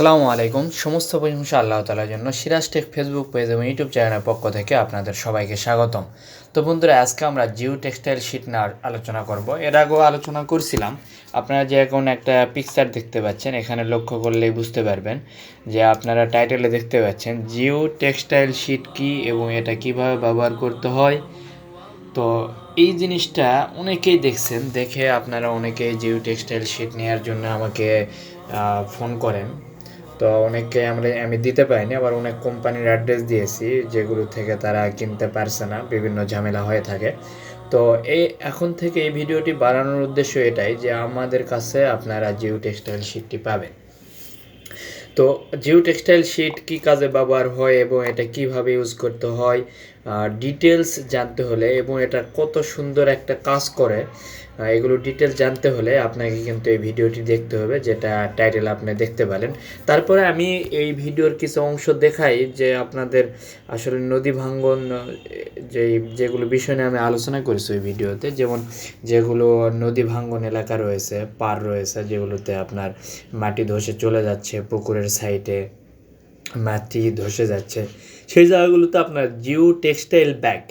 আসসালামু আলাইকুম। সমস্ত প্রশংসা আল্লাহ তালার জন্য। সিরাজ টেক ফেসবুক পেজ এবং ইউটিউব চ্যানেলের পক্ষ থেকে আপনাদের সবাইকে স্বাগতম। তো বন্ধুরা, আজকে আমরা জিও টেক্সটাইল শিট না আলোচনা করব। এর আগেও আলোচনা করছিলাম। আপনারা যে এখন একটা পিকচার দেখতে পাচ্ছেন, এখানে লক্ষ্য করলেই বুঝতে পারবেন যে আপনারা টাইটেলে দেখতে পাচ্ছেন জিও টেক্সটাইল শিট কি এবং এটা কীভাবে ব্যবহার করতে হয়। তো এই জিনিসটা অনেকেই দেখছেন, দেখে আপনারা অনেকেই জিও টেক্সটাইল শিট নেওয়ার জন্য আমাকে ফোন করেন। তো অনেককে আমরা, আমি দিতে পারিনি, আবার অনেক কোম্পানির অ্যাড্রেস দিয়েছি, যেগুলো থেকে তারা কিনতে পারছে না, বিভিন্ন ঝামেলা হয়ে থাকে। তো এই, এখন থেকে এই ভিডিওটি বাড়ানোর উদ্দেশ্য এটাই যে আমাদের কাছে আপনারা জিও টেক্সটাইল শিটটি পাবেন। তো জিও টেক্সটাইল শিট কী কাজে ব্যবহার হয় এবং এটা কীভাবে ইউজ করতে হয়? ডিটেলস জানতে হলে এবং এটা কত সুন্দর একটা কাজ করে এগুলো ডিটেলস জানতে হলে আপনাকে কিন্তু এই ভিডিওটি দেখতে হবে, যেটা টাইটেল আপনি দেখতে পেলেন তারপরে আমি এই ভিডিওর কিছু অংশ দেখাই যে আপনাদের আসলে নদী ভাঙ্গন যে যেগুলো বিষয় নিয়ে আমি আলোচনা করেছি ওই ভিডিওতে, যেমন যেগুলো নদী ভাঙ্গন এলাকা রয়েছে, পার রয়েছে, যেগুলোতে আপনার মাটি ধসে চলে যাচ্ছে পুকুরের সাইডে মাটি ধসে যাচ্ছে। সেই জায়গাগুলোতে আপনার জিও টেক্সটাইল ব্যাগ।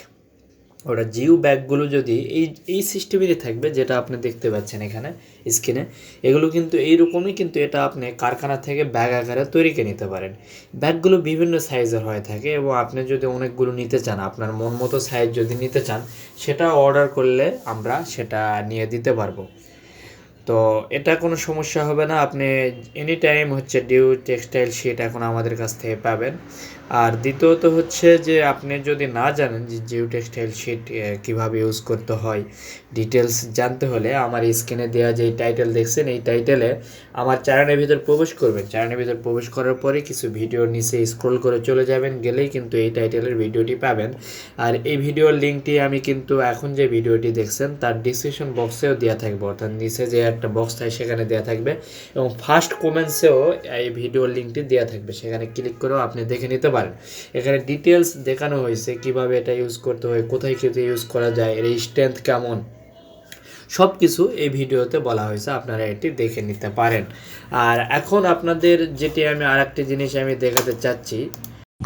ওটা জিও ব্যাগগুলো যদি এই এই সিস্টেমেরই থাকবে যেটা আপনি দেখতে পাচ্ছেন এখানে, স্ক্রিনে। এগুলো কিন্তু এইরকমই কিন্তু এটা আপনি কারখানা থেকে ব্যাগ আকারে তৈরি করে নিতে পারেন। ব্যাগগুলো বিভিন্ন সাইজের হয়ে থাকে এবং আপনি যদি অনেকগুলো নিতে চান, আপনার মন মতো সাইজ যদি নিতে চান, সেটা অর্ডার করলে আমরা সেটা নিয়ে দিতে পারব। তো এটা কোনো সমস্যা হবে না। আপনি এনি টাইম হচ্ছে ডিউ টেক্সটাইল শিট এখন আমাদের কাছ থেকে পাবেন। আর দ্বিতীয়ত হচ্ছে যে আপনি যদি না জানেন যে জিও টেক্সটাইল শিট কীভাবে ইউজ করতে হয় ডিটেলস জানতে হলে আমার স্ক্রিনে দেওয়া যে টাইটেল দেখছেন, এই টাইটেলে আমার চ্যানেলের ভিতর প্রবেশ করবেন চ্যানেলের ভিতর প্রবেশ করার পরে কিছু ভিডিও নিচে স্ক্রল করে চলে যাবেন, গেলেই কিন্তু এই টাইটেলের ভিডিওটি পাবেন। আর এই ভিডিওর লিঙ্কটি আমি কিন্তু এখন যে ভিডিওটি দেখছেন, তার ডিসক্রিপশন বক্সেও দেওয়া থাকবে। অর্থাৎ নিচে যে একটা বক্স থাকে, সেখানে দেওয়া থাকবে। এবং ফার্স্ট কমেন্টসেও এই ভিডিওর লিঙ্কটি দেওয়া থাকবে। সেখানে ক্লিক করেও আপনি দেখে নিতে পারেন এখানে ডিটেলস দেখানো হয়েছে কীভাবে এটা ইউজ করতে হয়, কোথায় ক্ষেত্রে ইউজ করা যায়, এর স্ট্রেংথ কেমন? সব কিছু এই ভিডিওতে বলা হয়েছে, আপনারা এটি দেখে নিতে পারেন। আর এখন আপনাদের যেটি আমি আর জিনিস আমি দেখাতে চাচ্ছি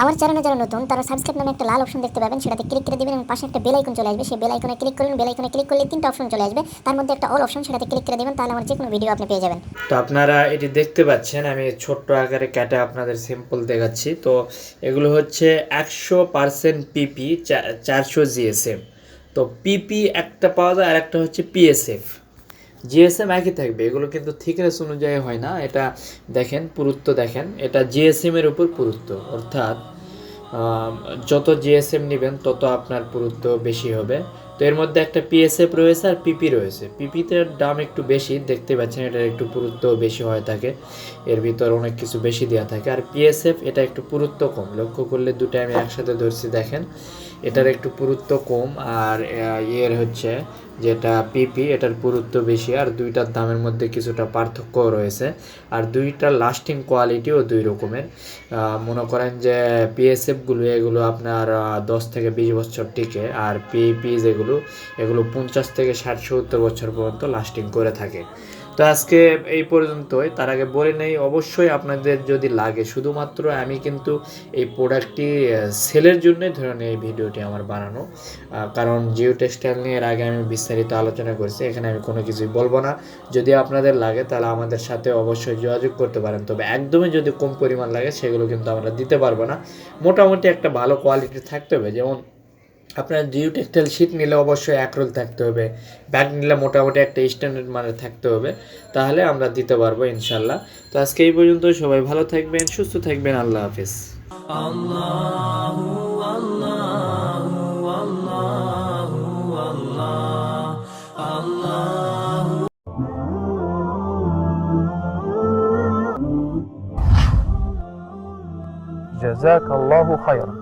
আমার চ্যানেলে যারা নতুন, তারা সাবস্ক্রাইব নামে একটা লাল অপশন দেখতে পাবেন, সেটাতে ক্লিক করে দেবেন এবং পাশে একটা বেল আইকন চলে আসবে। সেই বেল আইকনে ক্লিক করবেন বেল আইকনে ক্লিক করলে তিনটা অপশন চলে আসবে। তার মধ্যে একটা অল অপশন সেটাতে ক্লিক করে দেবেন, তাহলে আমার যে কোনো ভিডিও আপনি পেয়ে যাবেন। তো আপনারা এটি দেখতে পাচ্ছেন, আমি ছোট্ট আকারে কেটে আপনাদের সিম্পল দেখাচ্ছি। তো এগুলো হচ্ছে একশো পার্সেন্ট পিপি চারশো জিএসএম তো পিপি একটা পাওয়া যায় আর একটা হচ্ছে পিএসএফ জিএসএম একই থাকবে, এগুলো কিন্তু থিকনেস অনুযায়ী হয় না, এটা দেখেন, পুরুত্ব দেখেন, এটা জিএসএম এর উপর পুরুত্ব, অর্থাৎ যত জিএসএম নেবেন, তত আপনার পুরুত্ব বেশি হবে। তো এর মধ্যে একটা পিএসএফ রয়েছে আর পিপি রয়েছে, পিপিতে দাম একটু বেশি, দেখতে পাচ্ছেন এটার একটু পুরুত্ব বেশি হয়ে থাকে, এর ভিতর অনেক কিছু বেশি দেওয়া থাকে, আর পিএসএফ এটা একটু পুরুত্ব কম, লক্ষ্য করলে দুটো আমি একসাথে ধরছি, দেখেন, এটার একটু পুরুত্ব কম, আর ইয়ের হচ্ছে যেটা পিপি এটার পুরুত্ব বেশি, আর দুইটার দামের মধ্যে কিছুটা পার্থক্য রয়েছে। আর দুইটার লাস্টিং কোয়ালিটিও দুই রকমের। মনে করেন যে পিএসএফগুলো এগুলো আপনার দশ থেকে বিশ বছর টিকে, আর পিপি যেগুলো, এগুলো পঞ্চাশ থেকে ষাট সত্তর বছর পর্যন্ত লাস্টিং করে থাকে। তো আজকে এই পর্যন্তই। তার আগে বলে নেই, অবশ্যই আপনাদের যদি লাগে, শুধুমাত্র আমি কিন্তু এই প্রোডাক্টটি সেলের জন্যই ধরেন এই ভিডিওটি আমার বানানো। কারণ জিও টেক্সটাইল নিয়ে এর আগে আমি বিস্তারিত আলোচনা করেছি, এখানে আমি কোনো কিছুই বলব না। যদি আপনাদের লাগে তাহলে আমাদের সাথে অবশ্যই যোগাযোগ করতে পারেন। তবে একদমই যদি কম পরিমাণ লাগে সেগুলো কিন্তু আমরা দিতে পারব না। মোটামুটি একটা ভালো কোয়ালিটি থাকতে হবে। যেমন আপনার জিও টেক্সটাইল শিট নিলে অবশ্যই এক রোল থাকতে হবে। ব্যাগ নিলে মোটামুটি একটা স্ট্যান্ডার্ড মানের থাকতে হবে। তাহলে আমরা দিতে পারব ইনশাল্লাহ। তো আজকে এই পর্যন্ত সবাই ভালো থাকবেন, সুস্থ থাকবেন। আল্লাহ হাফিজ। جزاك الله خيرا